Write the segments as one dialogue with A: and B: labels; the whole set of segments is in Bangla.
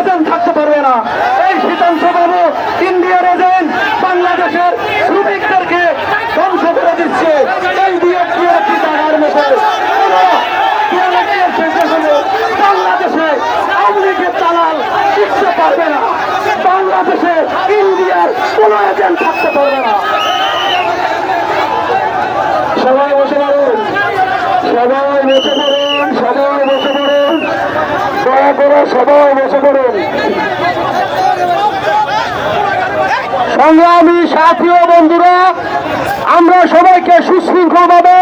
A: এজেন্ট থাকতে পারবে না। এই শীতাংশ বাবু ইন্ডিয়ার এজেন্ট বাংলাদেশের শ্রমিকদেরকে ধ্বংস করে দিচ্ছে। এই সবাই বসে সবাই বসে পড়ুন, সবাই বসে পড়ুন। দয়া করে সবাই বসে পড়ুন। সংগ্রামী সাথী ও বন্ধুরা, আমরা সবাইকে সুশৃঙ্খলভাবে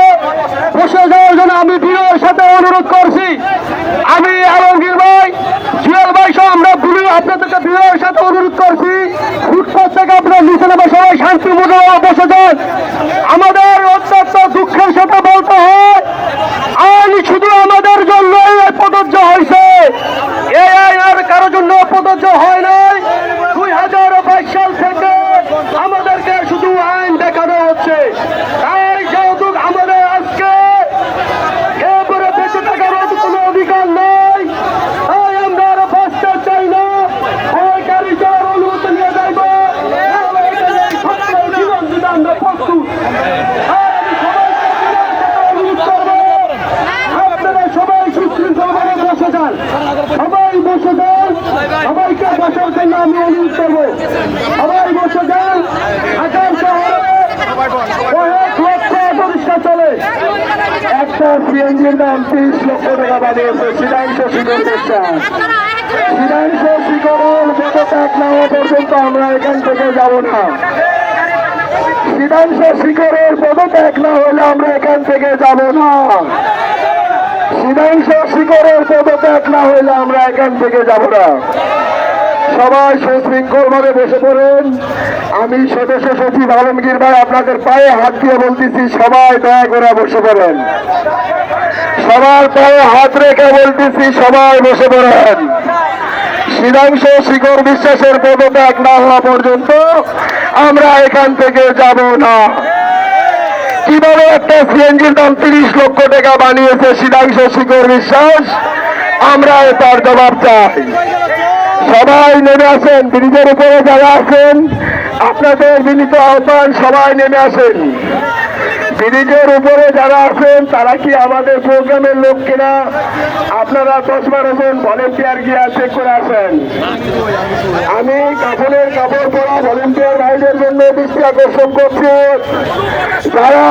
A: বসে যাওয়ার জন্য আমি বিনয়ের সাথে অনুরোধ করছি। আমি আলমগীর ভাই, জুয়েল ভাই সহ আমরা আপনাদেরকে বিনয়ের সাথে অনুরোধ করছি। ফুটপাথ থেকে আপনারা নিচে নেবে সবাই শান্তি মতো বসে যান। আমাদের অত্যন্ত দুঃখের সাথে বলতে হয় আইন শুধু আমাদের জন্যই এই প্রযোজ্য হয়েছে এই আইন আর কারোর জন্য প্রযোজ্য হয় নাই দুই হাজার বাইশ সাল থেকে আমাদেরকে শুধু আইন দেখানো হচ্ছে তাই যেহেতু আমাদের আজকে এরপরে বেঁচে থাকার মতো কোনো অধিকার নেই তাই আমরা আরও বাঁচতে চাই না সরকারি যাওয়ার অনুমতি নিয়ে যাইব জীবন দিতে আমরা প্রস্তুত আর আমি সবাইকে বিনয়ের সাথে অনুরোধ করব, আপনারা সবাই সুশৃঙ্খলভাবে বসে যান সবাই বসে যান সবাইকে বসার জন্য আমি করব। সবাই বসে যান। আমরা এখান থেকে যাব না। সিদ্ধাংশ শিকড়ের পদত্যাগ না হলে আমরা এখান থেকে যাব না। সিদ্ধাংশ শিকড়ের পদত্যাগ না হলে আমরা এখান থেকে যাব না। সবাই সুশৃঙ্খল ভাবে বসে পড়েন। আমি সদস্য সচিব আলমগীর ভাই আপনাদের পায়ে হাত দিয়ে বলতেছি, সবাই দয়া করে বসে পড়েন। সবার পায়ে হাত রেখে বলতেছি, সবাই বসে পড়েন। সিদ্ধাংশ শিখর বিশ্বাসের পদত্যাগ না হওয়া পর্যন্ত আমরা এখান থেকে যাব না। কীভাবে একটা সিএনজির দাম তিরিশ লক্ষ টাকা বানিয়েছে সিদ্ধাংশ শিখর বিশ্বাস, আমরা তার জবাব চাই। সবাই নেমে আসেন ব্রিজের উপরে যারা আছেন আপনাদের বিনীত আহ্বান সবাই নেমে আসেন। ব্রিজের উপরে যারা আছেন তারা কি আমাদের প্রোগ্রামের লোক কিনা? আপনারা দশ বারো জন ভলেন্টিয়ার গিয়ে চেক করে আসেন। আমি কাপড়ের কাপড় পরা ভলেন্টিয়ার ভাইদের জন্য দৃষ্টি আকর্ষণ করছি। যারা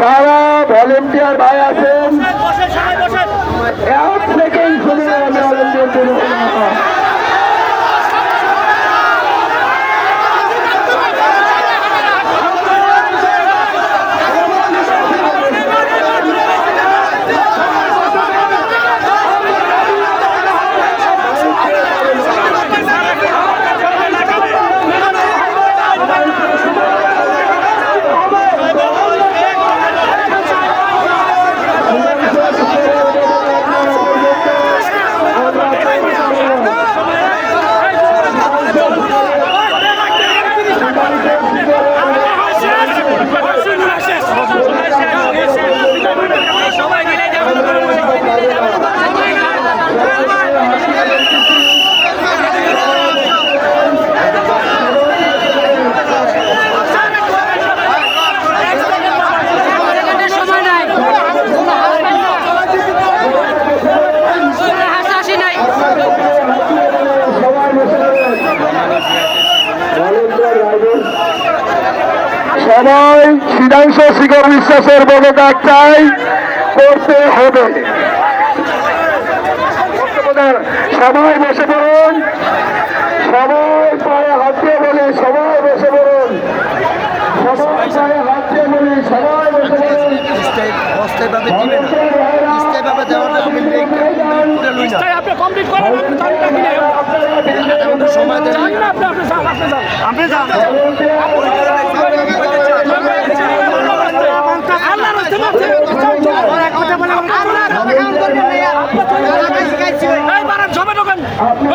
A: যারা ভলেন্টিয়ার ভাই আছেন এক সেকেন্ড শুনে আমি ভলেন্টিয়ার জন্য
B: সবাই মিলে যাব সময় নাই হাসাহাসি নাই
A: সবাই বসে পড়েন। সবাই সিদ্ধাংশ শিখর বিশ্বাসের পদত্যাগ চাই করতে হবে। সবাই বসে পড়ুন। সবাই পায়ে হাত দিয়ে বলি সবাই বসে পড়ুন। সবাই পায়ে হাত দিয়ে বলি সবাই বসে পড়ুন।
C: স্থায়ীভাবে দেওয়াটা আমি
B: আপনি কমপ্লিট করেন আমি জানি না কিনে
C: সময় দেন
B: জানি না আপনি আপনি যান। আপনি যান। এই